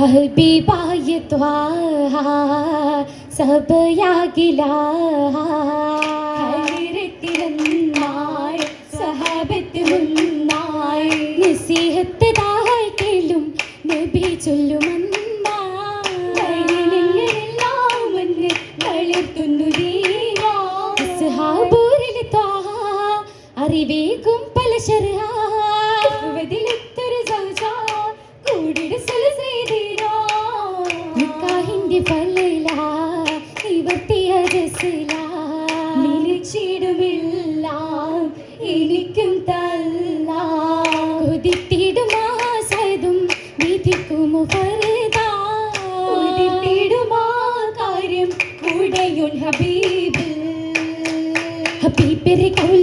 ഹബീബായ സബയാകില ഹൈരത്തിരുന്നായി സഹബത്തിരുന്നായി നസീഹത്ത് ദാഹത്തിലും നബി ചൊല്ലും നിലച്ചിടുമെല്ലാം എനിക്കും തല്ല. കൊതിത്തിടുമാസതും വിധിക്കുമു കരുതാടുമാ കാര്യം ഉടയുൻ ഹബീബ് ഹബീബിരെ കൊള്ള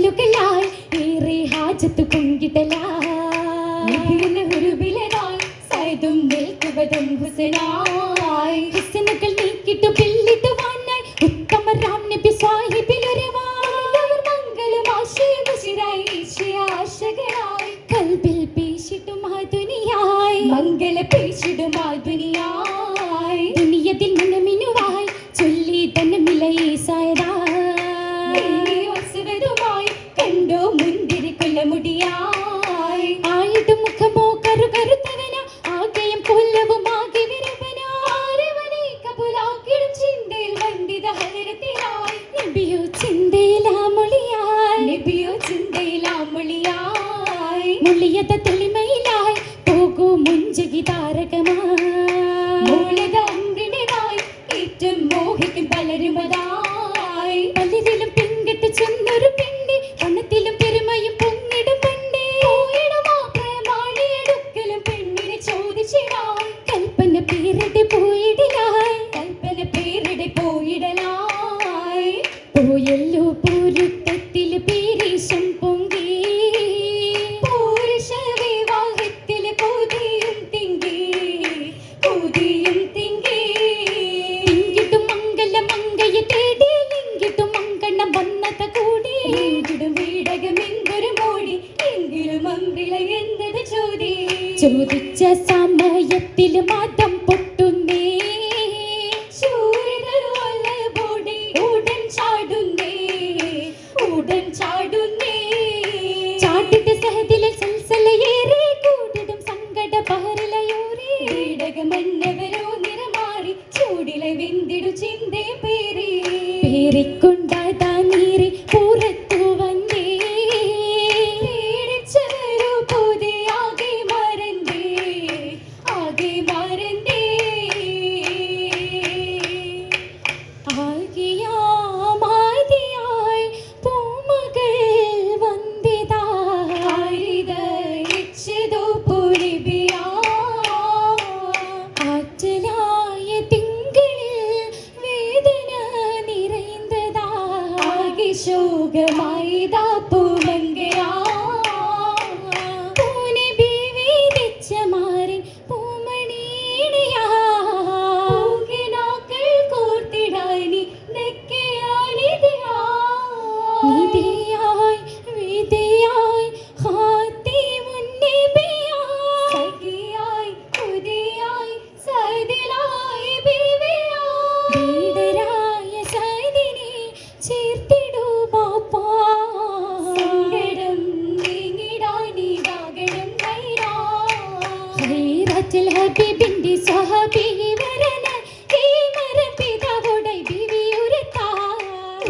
ತುಳಿಮೈಲಾಯ್ ಹೋಗು ಮುಂಜುಗಿದಾರಗಮ ಮೂಳೆ щоб ви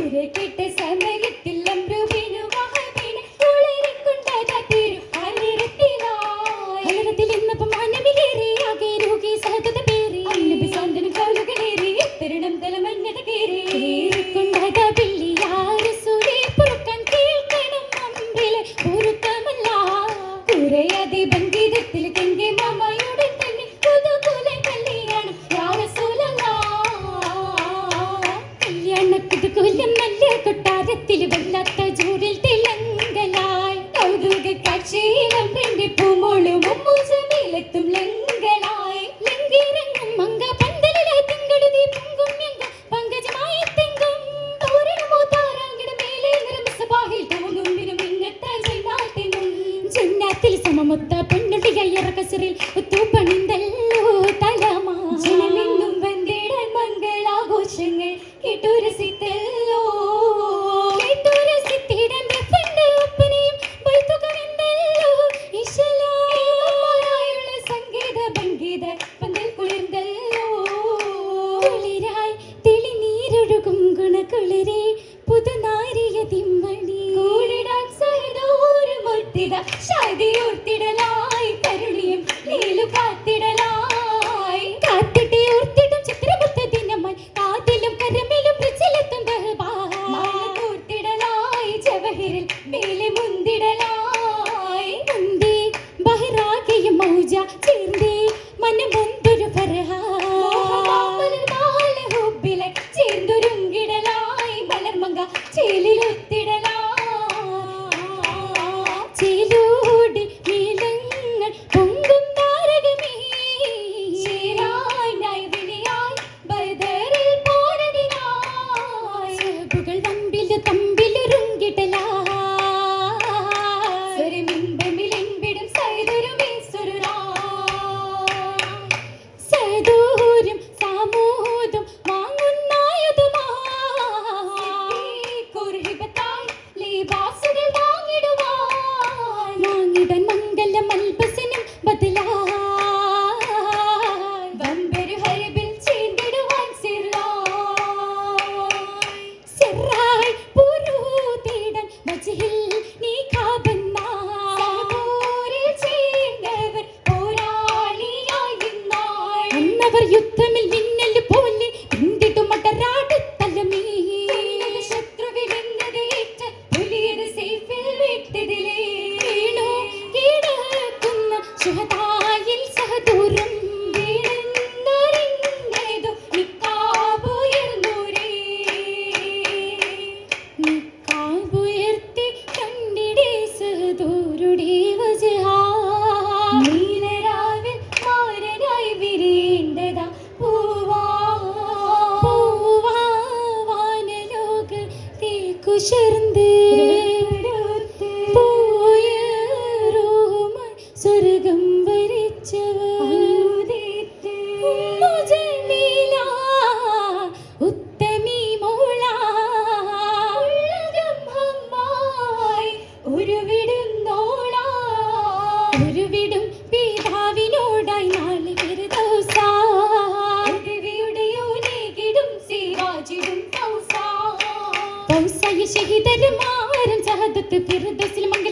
திரைக்கிட்டு சந்தேகத்தில் കുളിരായി തെളിനീരൊഴുകും ഗുണകുളിരെ പുതുനാരിയ തിമ്മണി കൂടിടാൻ സഹിതോരും ഒത്തിട ശതിയോർത്തിടലാ ഉരുവിടും പിതാവിനോടായി നാല് ദേവിയുടെയോലേകിടും സീവാജിടും പൗസ പൗസയ ശഹിതരുമാരും സഹദത്ത് ഫിർദസിൽ മങ്ക